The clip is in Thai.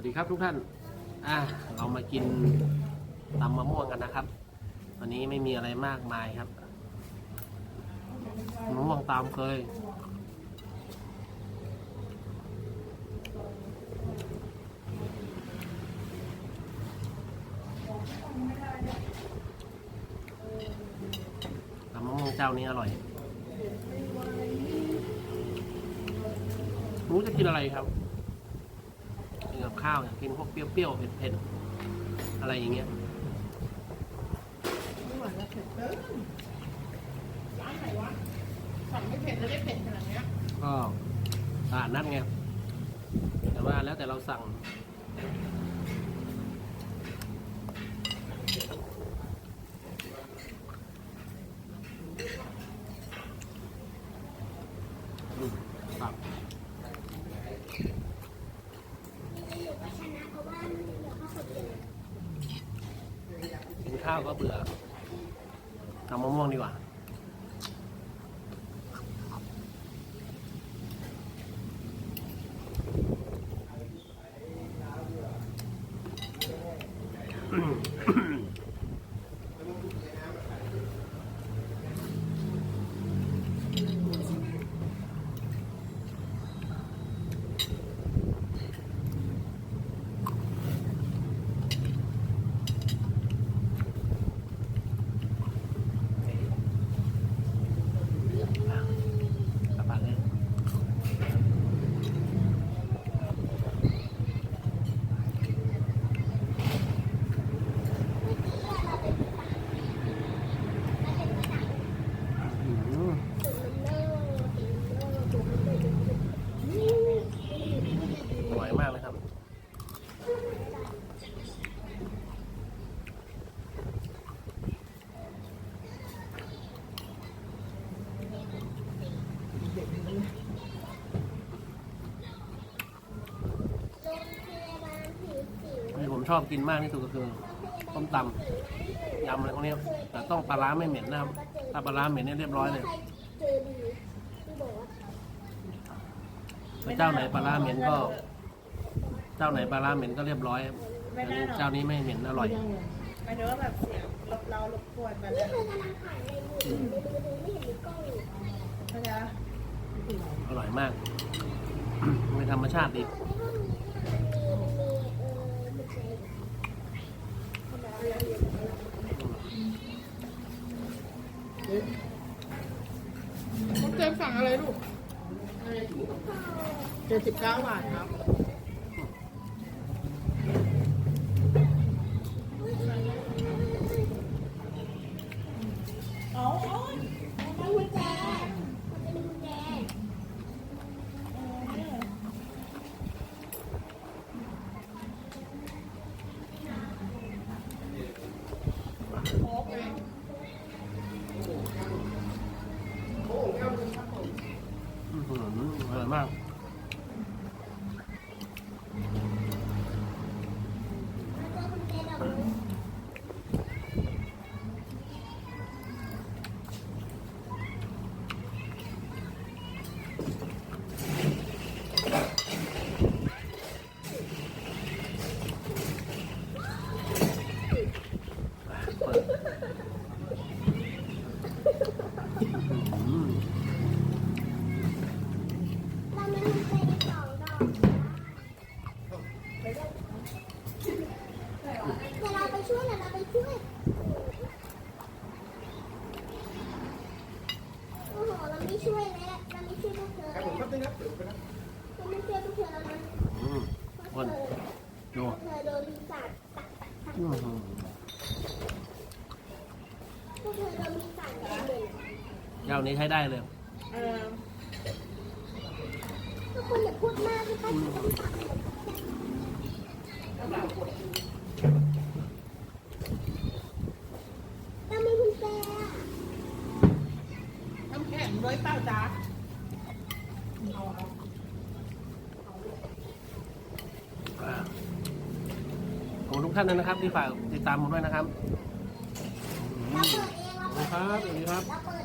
วัสดีครับทุกท่าน อะเรามากินตำมะม่วงกันนะครับ วันนี้ไม่มีอะไรมากมายครับมะม่วงตามเคย ตำมะม่วงเจ้านี้อร่อย รู้จะกินอะไรครับ กินกับข้าวอยากกินพวกเปรี้ยวๆเผ็ดๆอะไรอย่างเงี้ยไม่ไหวแล้วเผ็ดเกินร้านไหนวะสั่งไม่เผ็ดแล้วได้เผ็ดขนาดเนี้ยก็ตลาดนัดไงแต่ว่าแล้วแต่เราสั่งอืมครับ ข้าวก็เบื่อทำมะม่วงดีกว่ากลับบ้านเลยอืมอร่อยมากเลยครับ ที่ผมชอบกินมากที่สุดก็คือต้มตำยำอะไรพวกนี้แต่ต้องปลาร้าไม่เหม็นนะครับถ้าปลาร้าเหม็นเนี่ยเรียบร้อยเลยถ้าเจ้าไหนปลาร้าเหม็นก็ เจ้าไหนปลาร้าเหม็นก็เรียบร้อยครับอันนี้เจ้านี้ไม่เหม็นอร่อย หมายถึงว่าแบบเสียงรบเรารบกวนแบบนี้เข้าใจปะอร่อยมากเป็นธรรมชาติดีน้องเจมส์สั่งอะไรลูกเจ็ดสิบเก้าบาทครับ มาก เปิดอืม เดี๋ยวเราไปช่วยเดี๋ยวเราไปช่วยโอ้โหเราไม่ช่วยแล้วเราไม่ช่วยพวกเธอแล้วเราไม่ช่วยพวกเธอแล้วนะอืมพวกเธอพวกเธอโดนปีศาจตักตักอื้อหือพวกเธอโดนปีศาจตักเลยเจ้านี้ใช้ได้เลยเออทุกคนอย่าพูดมากที่ป้าจะต้องตักเรามีกุญแจอะ น้ำแข็งด้วยเปล่าจ๊ะขอบคุณทุกท่านนะครับ ที่ฝากติดตามผมด้วยนะครับขอบคุณครับสวัสดีครับ เราเปิด